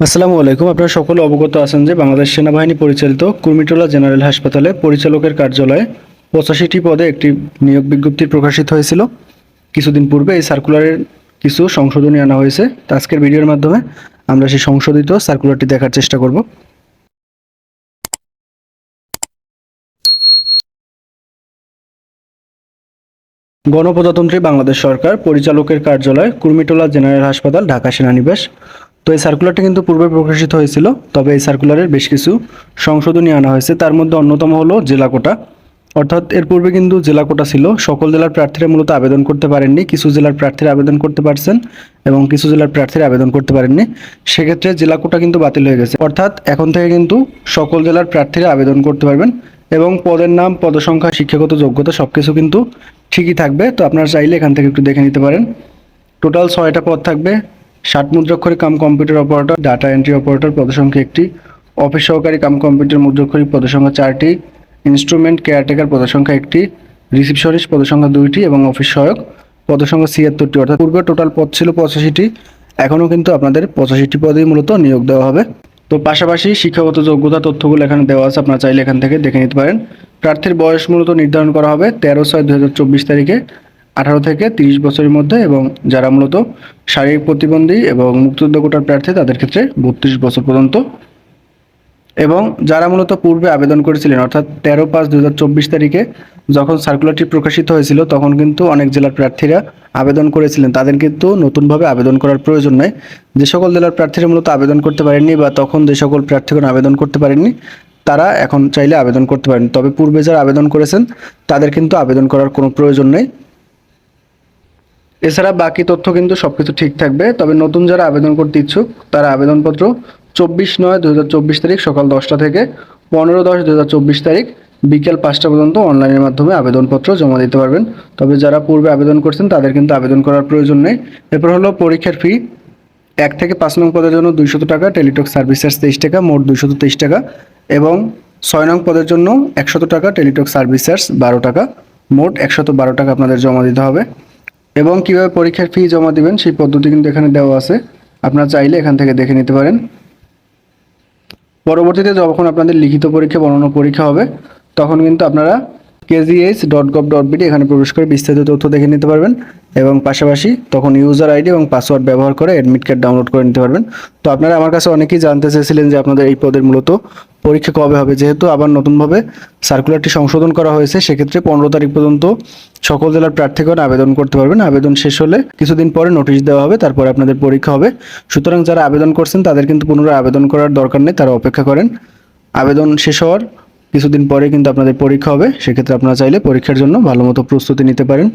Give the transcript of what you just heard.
আসসালামু আলাইকুম। আপনারা সকলে অবগত আছেন যে বাংলাদেশ সেনাবাহিনী পরিচালিত কুর্মিটোলা জেনারেল হাসপাতালে পরিচালকের কার্যালয়ে পঁচাশিটি পদে একটি নিয়োগ বিজ্ঞপ্তি প্রকাশিত হয়েছিল। কিছুদিন পূর্বে এই সার্কুলারের কিছু সংশোধনী আনা হয়েছে। আজকের ভিডিওর মাধ্যমে আমরা সেই সংশোধিত সার্কুলারটি দেখার চেষ্টা করব। গণপ্রজাতন্ত্রী বাংলাদেশ সরকার পরিচালকের কার্যালয় কুর্মিটোলা জেনারেল হাসপাতাল, ঢাকা সেনানিবাস। তো এই সার্কুলারটা কিন্তু পূর্বে প্রকাশিত হয়েছিল, তবে এই সার্কুলারের বেশ কিছু সংশোধনী আনা হয়েছে। তার মধ্যে অন্যতম হলো জেলা কোটা। অর্থাৎ এর পূর্বে কিন্তু জেলা কোটা ছিল। সকল জেলার প্রার্থীরা মূলত আবেদন করতে পারেননি। কিছু জেলার প্রার্থীরা আবেদন করতে পারছেন এবং কিছু জেলার প্রার্থীরা আবেদন করতে পারেননি। সেক্ষেত্রে জেলা কোটা কিন্তু বাতিল হয়ে গেছে। অর্থাৎ এখন থেকে কিন্তু সকল জেলার প্রার্থীরা আবেদন করতে পারবেন এবং পদের নাম, পদসংখ্যা, শিক্ষাগত যোগ্যতা সব কিছু কিন্তু ঠিকই থাকবে। তো আপনারা চাইলে এখান থেকে একটু দেখে নিতে পারেন। টোটাল ছয়টা পদ থাকবে। ষাট মুদ্রাক্ষরী cum computer operator, data entry operator, পদসংখ্যা একটি। অফিস সহকারী কাম কম্পিউটার মুদ্রাক্ষরী পদসংখ্যা চারটি, ইনস্ট্রুমেন্ট কেয়ারটেকার পদসংখ্যা একটি রিসিপশনিস্ট পদসংখ্যা দুইটি এবং অফিস সহায়ক পদসংখ্যা ছিয়াত্তরটি। অর্থাৎ পূর্বে টোটাল পদ ছিল পঁচাশিটি, এখনও কিন্তু আপনাদের পঁচাশিটি পদেই মূলত নিয়োগ দেওয়া হবে। তো পাশাপাশি শিক্ষাগত যোগ্যতা তথ্যগুলো এখানে দেওয়া আছে, আপনারা চাইলে এখান থেকে দেখে নিতে পারেন। প্রার্থীর বয়স মূলত নির্ধারণ করা হবে তেরো ছয় দু তারিখে। আঠারো থেকে তিরিশ বছরের মধ্যে এবং যারা মূলত শারীরিক প্রতিবন্ধী এবং মুক্তিযুদ্ধ কোটার প্রার্থী, তাদের ক্ষেত্রে বত্রিশ বছর পর্যন্ত। এবং যারা মূলত পূর্বে আবেদন করেছিলেন, অর্থাৎ তেরো পাঁচ দু তারিখে যখন সার্কুলারটি প্রকাশিত হয়েছিল, তখন কিন্তু অনেক জেলার প্রার্থীরা আবেদন করেছিলেন। তাদের কিন্তু নতুনভাবে আবেদন করার প্রয়োজন নেই। যে সকল জেলার প্রার্থীরা মূলত আবেদন করতে পারেননি বা তখন যে সকল প্রার্থীগণ আবেদন করতে পারেননি, তারা এখন চাইলে আবেদন করতে পারেন। তবে পূর্বে যারা আবেদন করেছেন, তাদের কিন্তু আবেদন করার কোনো প্রয়োজন নেই। এছাড়া বাকি তথ্য কিন্তু সব কিছু ঠিক থাকবে। তবে নতুন যারা আবেদন করতে ইচ্ছুক, তারা আবেদনপত্র চব্বিশ নয় দু তারিখ সকাল দশটা থেকে পনেরো দশ দু তারিখ বিকেল পাঁচটা পর্যন্ত অনলাইনের মাধ্যমে আবেদনপত্র জমা দিতে পারবেন। তবে যারা পূর্বে আবেদন করছেন, তাদের কিন্তু আবেদন করার প্রয়োজন নেই। এরপর হলো পরীক্ষার ফি। এক থেকে পাঁচ নং পদের জন্য দুইশত টাকা, টেলিটক সার্ভিস চার্জ তেইশ টাকা, মোট দুইশত তেইশ টাকা এবং ছয় নং পদের জন্য একশত টাকা, টেলিটক সার্ভিস চার্জ বারো টাকা। মোট একশত বারো টাকা আপনাদের জমা দিতে হবে। এবং কীভাবে পরীক্ষার ফি জমা দিবেন সেই পদ্ধতি কিন্তু এখানে দেওয়া আছে। আপনারা চাইলে এখান থেকে দেখে নিতে পারেন। পরবর্তীতে যখন আপনাদের লিখিত পরীক্ষা, বর্ণনা পরীক্ষা হবে, তখন কিন্তু আপনারা KGH dot gov dot BD এখানে প্রবেশ করে বিস্তারিত তথ্য দেখে নিতে পারবেন। এবং পাশাপাশি তখন ইউজার আইডি এবং পাসওয়ার্ড ব্যবহার করে অ্যাডমিট কার্ড ডাউনলোড করে নিতে পারবেন। তো আপনারা আমার কাছে অনেকেই জানতে চেয়েছিলেন যে আপনাদের এই পদের মূলত পরীক্ষা কবে হবে। যেহেতু আবার নতুনভাবে সার্কুলারটি সংশোধন করা হয়েছে, সেক্ষেত্রে পনেরো তারিখ পর্যন্ত সকল জেলার প্রার্থীগণ আবেদন করতে পারবেন। আবেদন শেষ হলে কিছুদিন পরে নোটিশ দেওয়া হবে, তারপরে আপনাদের পরীক্ষা হবে। সুতরাং যারা আবেদন করছেন, তাদের কিন্তু পুনরায় আবেদন করার দরকার নেই, তারা অপেক্ষা করেন। আবেদন শেষ হওয়ার কিছুদিন পরে কিন্তু আপনাদের পরীক্ষা হবে। সেক্ষেত্রে আপনারা চাইলে পরীক্ষার জন্য ভালো মতো প্রস্তুতি নিতে পারেন।